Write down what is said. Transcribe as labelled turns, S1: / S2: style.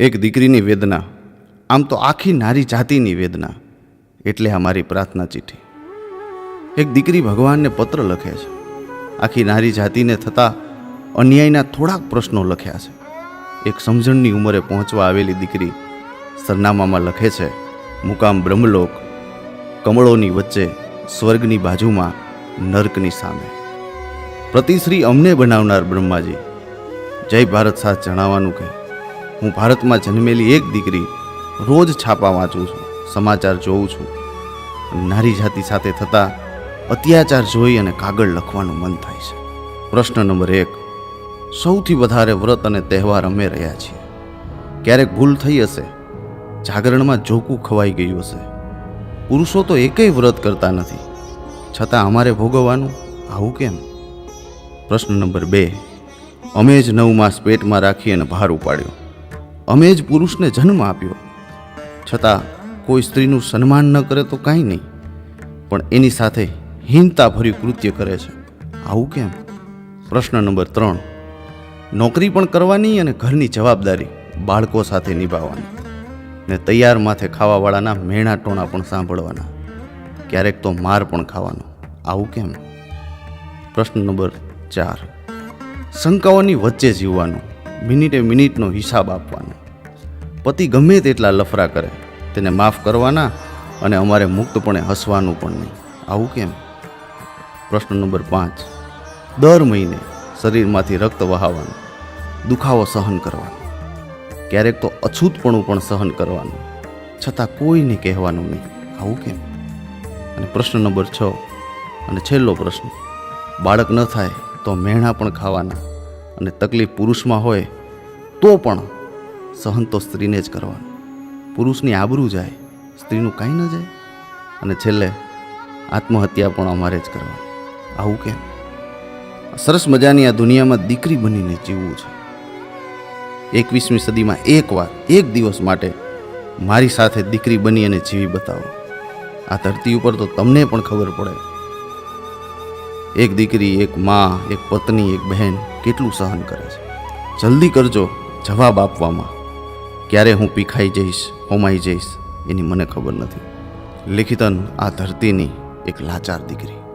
S1: એક દીકરીની વેદના, આમ તો આખી નારી જાતિની વેદના, એટલે આ મારી પ્રાર્થના ચિઠ્ઠી. એક દીકરી ભગવાનને પત્ર લખે છે. આખી નારી જાતિને થતા અન્યાયના થોડાક પ્રશ્નો લખ્યા છે. એક સમજણની ઉંમરે પહોંચવા આવેલી દીકરી સરનામામાં લખે છે, મુકામ બ્રહ્મલોક, કમળોની વચ્ચે, સ્વર્ગની બાજુમાં, નર્કની સામે. પ્રતિશ્રી અમને બનાવનાર બ્રહ્માજી, જય ભારત સાથ જણાવવાનું કે હું ભારતમાં જન્મેલી એક દીકરી રોજ છાપા વાંચું છું, સમાચાર જોઉં છું. નારી જાતિ સાથે થતા અત્યાચાર જોઈ અને કાગળ લખવાનું મન થાય છે. પ્રશ્ન નંબર એક, સૌથી વધારે વ્રત અને તહેવાર અમે રહ્યા છીએ. ક્યારેક ભૂલ થઈ હશે, જાગરણમાં જોકું ખવાઈ ગયું હશે. પુરુષો તો એકેય વ્રત કરતા નથી. છતાં અમારે ભોગવવાનું? આવું કેમ? પ્રશ્ન નંબર બે, અમે જ નવ માસ પેટમાં રાખી અને ભાર ઉપાડ્યો. અમે જ પુરુષને જન્મ આપ્યો. છતાં કોઈ સ્ત્રીનું સન્માન ન કરે તો કાંઈ નહીં, પણ એની સાથે હીનતાભર્યું કૃત્ય કરે છે. આવું કેમ? પ્રશ્ન નંબર ત્રણ. નોકરી પણ કરવાની અને ઘરની જવાબદારી બાળકો સાથે નિભાવવાની ને તૈયાર માથે ખાવાવાળાના મેણા ટોણા પણ સાંભળવાના. ક્યારેક તો માર પણ ખાવાનો. આવું કેમ? પ્રશ્ન નંબર ચાર. શંકાઓની વચ્ચે જીવવાનું મિનિટે મિનિટનો હિસાબ આપવાનો. પતિ ગમે તેટલા લફરા કરે, તેને માફ કરવાના અને અમારે મુક્તપણે હસવાનું પણ નહીં. આવું કેમ? પ્રશ્ન નંબર પાંચ. દર મહિને શરીરમાંથી રક્ત વહાવવાનું દુખાવો સહન કરવાનો. ક્યારેક તો અછૂતપણું પણ સહન કરવાનું, છતાં કોઈને કહેવાનું નહીં. આવું કેમ? અને પ્રશ્ન નંબર છ અને છેલ્લો પ્રશ્ન. બાળક ન થાય તો મેણા પણ ખાવાના અને તકલીફ પુરુષમાં હોય તો પણ સહન તો સ્ત્રીને જ કરવાનું. પુરુષની આબરૂ જાય, સ્ત્રીનું કાંઈ ન જાય. અને છેલ્લે, આત્મહત્યા પણ અમારે જ કરવાની. આવું કેમ? સરસ મજાની આ દુનિયામાં દીકરી બનીને જીવવું છે. એકવીસમી સદીમાં એકવાર એક દિવસ માટે મારી સાથે દીકરી બની અને જીવી બતાવો. આ ધરતી ઉપર તો તમને પણ ખબર પડે. એક દીકરી, એક મા, એક પત્ની, એક બહેન કેટલું સહન કરે છે. જલ્દી કરજો જવાબ આપવામાં. ક્યારે હું પીખાઈ જઈશ, હોમાઈ જઈશ એની મને ખબર નથી. લિખિતન આ ધરતીની એક લાચાર દીકરી.